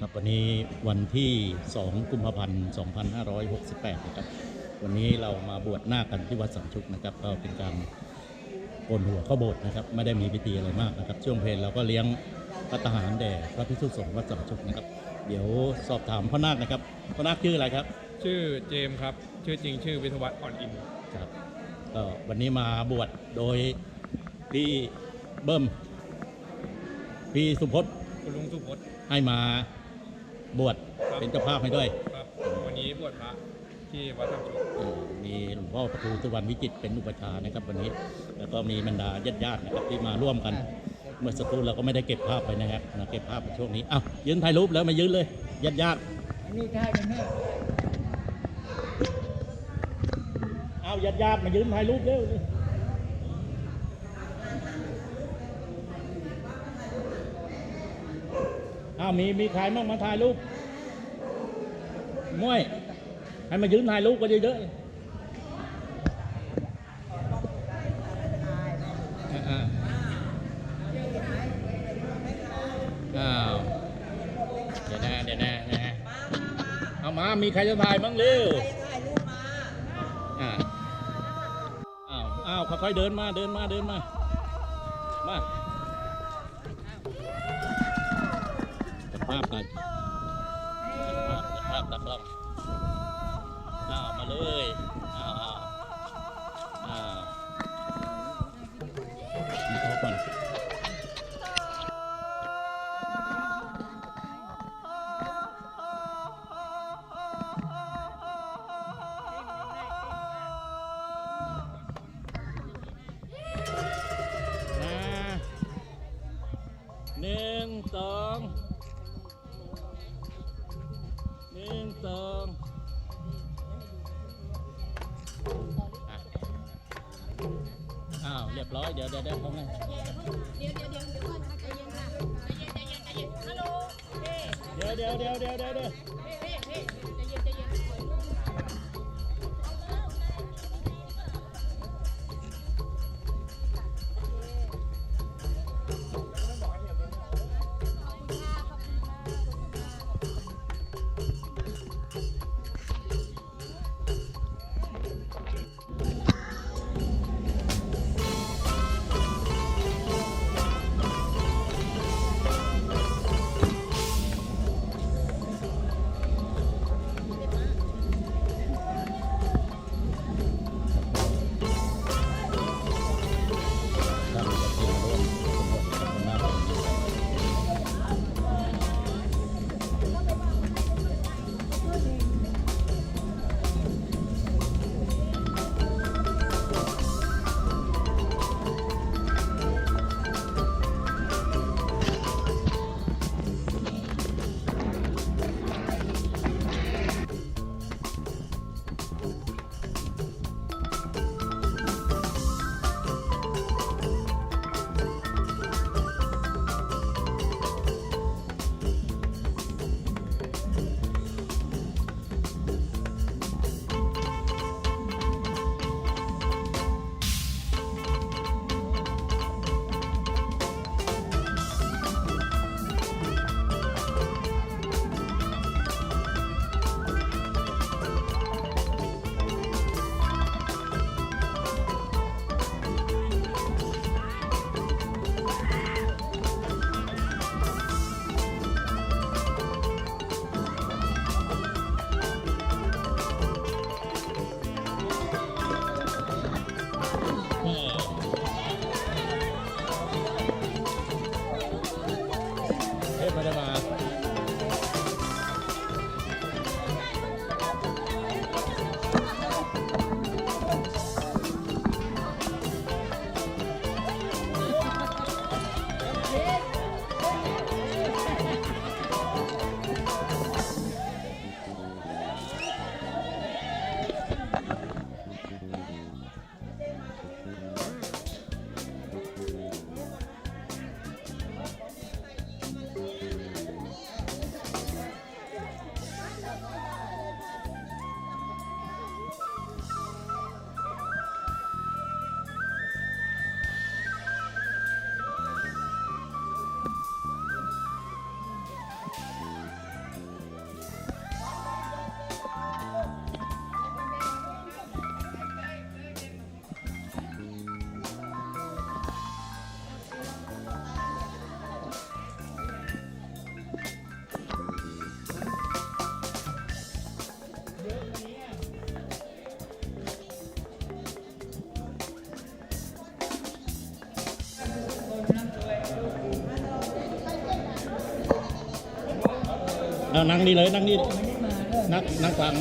ครับวันนี้วันที่ 2 กุมภาพันธ์ 2568 นะครับ วันนี้เรามาบวชหน้าคกันที่วัดสัมชุกนะครับ ก็เป็นการโกนหัวเข้าโบสถ์นะครับ ไม่ได้มีพิธีอะไรมากนะครับ ช่วงเพลเราก็เลี้ยงพระทหารแด่พระพิสุสงฆ์วัดสัมชุกนะครับ เดี๋ยวสอบถามพ่อนาคนะครับพ่อนาคชื่ออะไรครับ ชื่อเจมส์ครับ ชื่อจริงชื่อวิทยวัฒน์อ่อนอินครับก็วันนี้มาบวชโดยพี่เบิ้มพี่สุพจน์คุณลุงสุพจน์ให้มา บวชเป็นเจ้าภาพให้ด้วยครับ วันนี้บวชพระที่วัดสามชุกเอ่อมีหลวงพ่อประทูสุวรรณวิจิตรเป็นอุปชฌาย์นะครับวันนี้ แล้วก็มีบรรดาญาติญาติๆนะครับที่มาร่วมกัน เมื่อสักครู่เราก็ไม่ได้เก็บภาพไปนะครับนะเก็บภาพในช่วงนี้อ้าวยืนถ่ายรูปแล้วมายืนเลยญาติญาตินี่ได้กันแม่ๆอ้าวญาติญาติๆมายืนถ่ายรูปเร็วเลยอ้าวมีมีใครบ้างมาถ่ายรูปมวยให้มายืนถ่ายรูปกันเยอะๆเดี๋ยวนะเดี๋ยวนะนะเอามา มีใครจะถ่ายบ้างเร็วอ่าอ้าวอ้าวค่อยๆเดินมา เดินมา เดินมา มาจับ ภาพกันจับภาพจับภาพตากล้องอ้าวมาเลย เดี๋ยวเดี๋ยวเดี๋ยวเขาไงเดี๋ยวเดี๋ยวเดี๋ยวเดี๋ยวก่อนนะคะใจเย็นค่ะใจเย็นใจเย็นใจเย็นฮัลโหลเฮ้เดี๋ยวเดี๋ยวเดี๋ยวเดี๋ยวเดี๋ยวเดี๋ยวเฮ้เฮ้เฮ้ใจเย็นใจเย็น เอานั่งนี่เลยนั่งนี่นั่งนั่งฟัง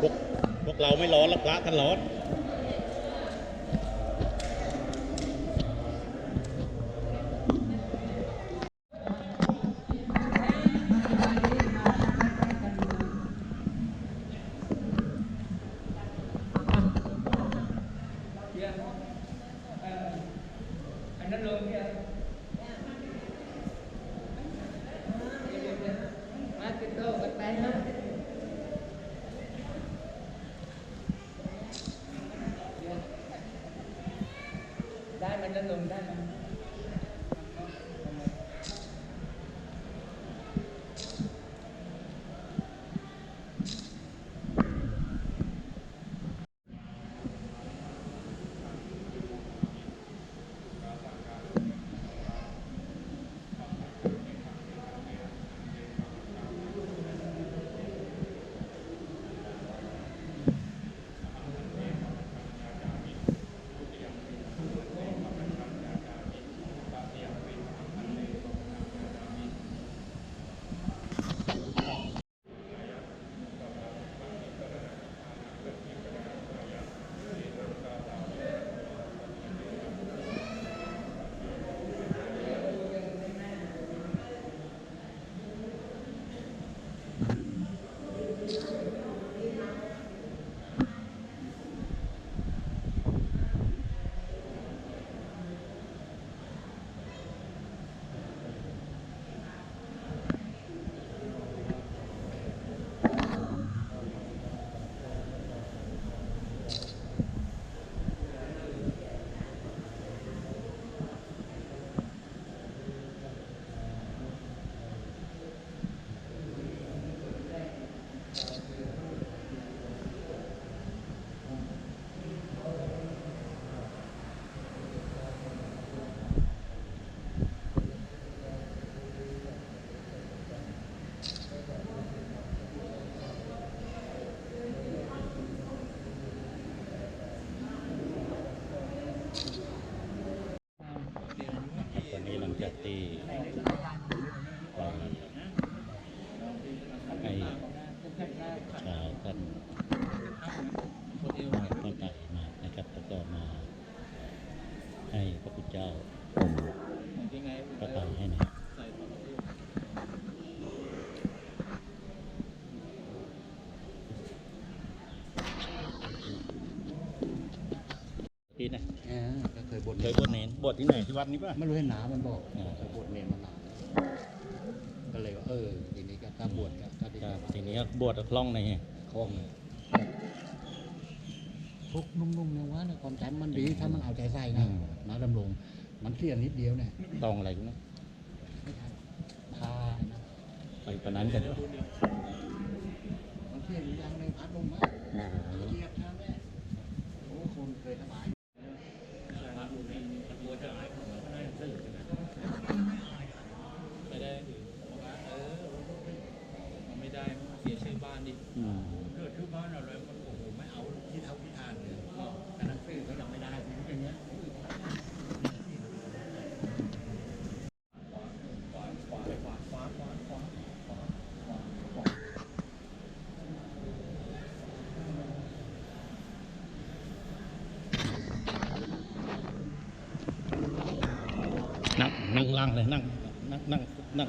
พวกพวกเราไม่ร้อนแล้วพระท่านร้อน ได้มันจะลงได้มั ให้พระพุทธเจ้าพระไก่ให้นะที่นะเออก็เคยบนเคยบวชเนนบวชที่ไหนที่วัดนี้ป่ะไม่รู้ให้หนามันบอกอ่าเคยบวชเนรมานานก็เลยว่าเออทีนี้ก็ถ้าบวชก็ก็ได้ครับทีนี้ก็บวชกับคล่องในไงคล่องเลยทุกนุ่มๆเนี่ยว่าเนี่ยความจำมันดีถ้ามันเอาใจใส่นะ นะดำรง มันเสียนิดเดียวเนี่ยตองอะไรกูนะไม่ใช่พานะไปปะนั้นกันมันเสียอย่างในพัดลมมากเหยียบนะแม่โอ้คนเคยสบาย ไม่ได้ถือบอกว่าเออมันไม่ได้เสียชื่อบ้านดิ อืม เกิดขึ้นบ้านเราเลยมันโอ้โหไม่เอาที่เท่าที่ทานเลยแต่หนังสือก็ยังไม่ได้ผมอย่างเงี้ย นั่งนั่ง ล่างเลยนั่งนั่งนั่งนั่ง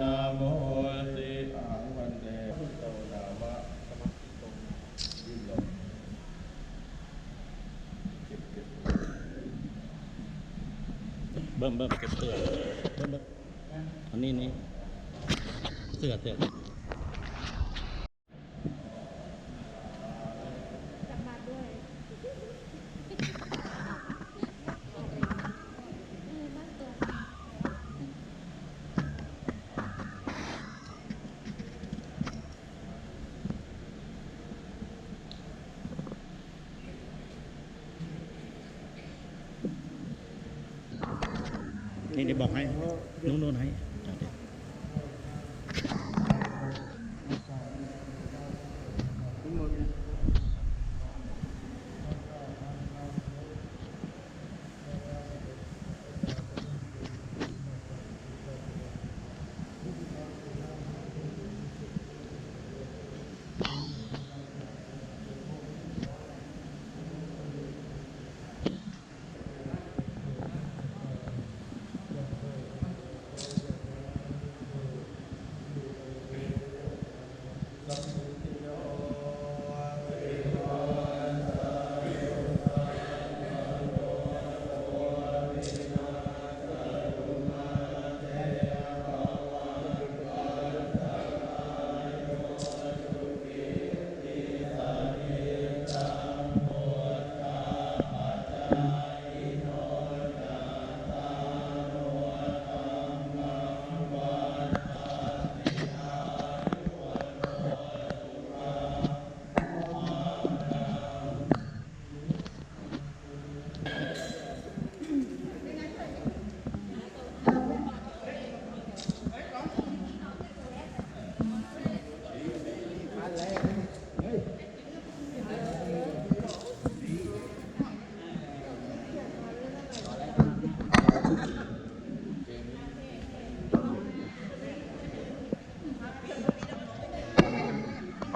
นาโมสิอาวันเดพุทโตนามะยินลมเบิ่มเบิ่มเก็บเสื้อเบิ่มเบิ่มอันนี้นี่เสื้อเสื้อ จับมาด้วยเออบ้านตัว นี่เดี๋ยวบอกให้นู้นนู้นให้จัด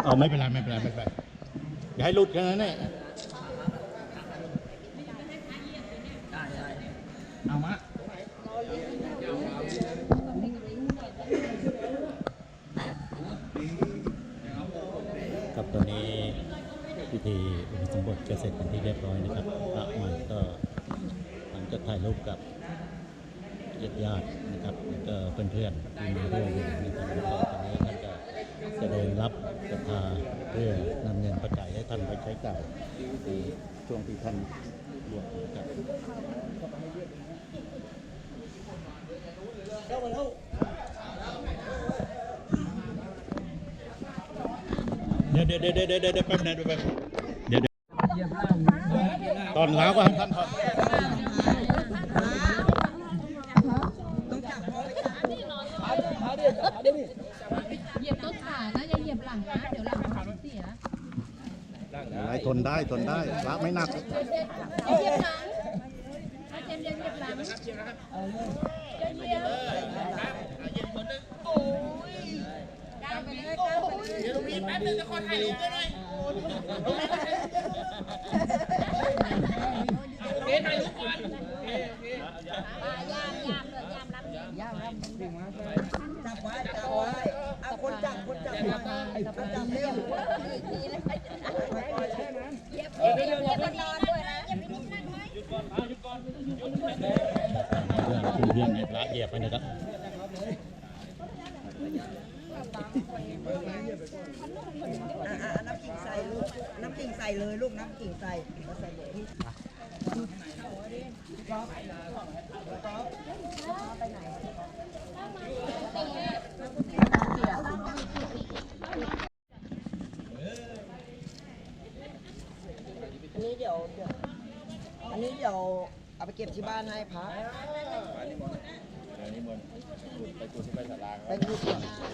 เอาไม่เป็นไรไม่เป็นไรไม่เป็นไรอย่าให้หลุดแค่นั้นแหละเอา ท่านไปใช้จ่ายในช่วงที่ท่านรวชนะครับเดี๋ยวเดี๋ยวเดี๋ยวเดี๋ยวเดี๋ยวเดี๋ยวแป๊บนึงเดี๋ยวแป๊บนึงตอนเช้าก็ให้ท่านทอด เหยียบต้นขานะอย่าเหยียบหลังนะ เดี๋ยวหลังมันเสีย ได้ทนได้ทนได้พระไม่หนัก อย่าเหยียบหลังอาเจมส์ อย่าเหยียบหลับเย็นเหยียบโอ้ยก้าวไปเลยก้าวไปเลยเดี๋ยวมีแป๊บนึงจะขอถ่ายรูปด้วยหน่อย นะเหยียบไปนะครับอะอะน้ำกิ่งใส่ลูก น้ำกิ่งใส่เลยลูก น้ำกิ่งใส่มาใส่หมที่อันนี้เดี๋ยวเดี๋ยวอันนี้เดี๋ยวเอาไปเก็บที่บ้านให้พระ นิมนต์ไปกูที่ไปสาราคไปพู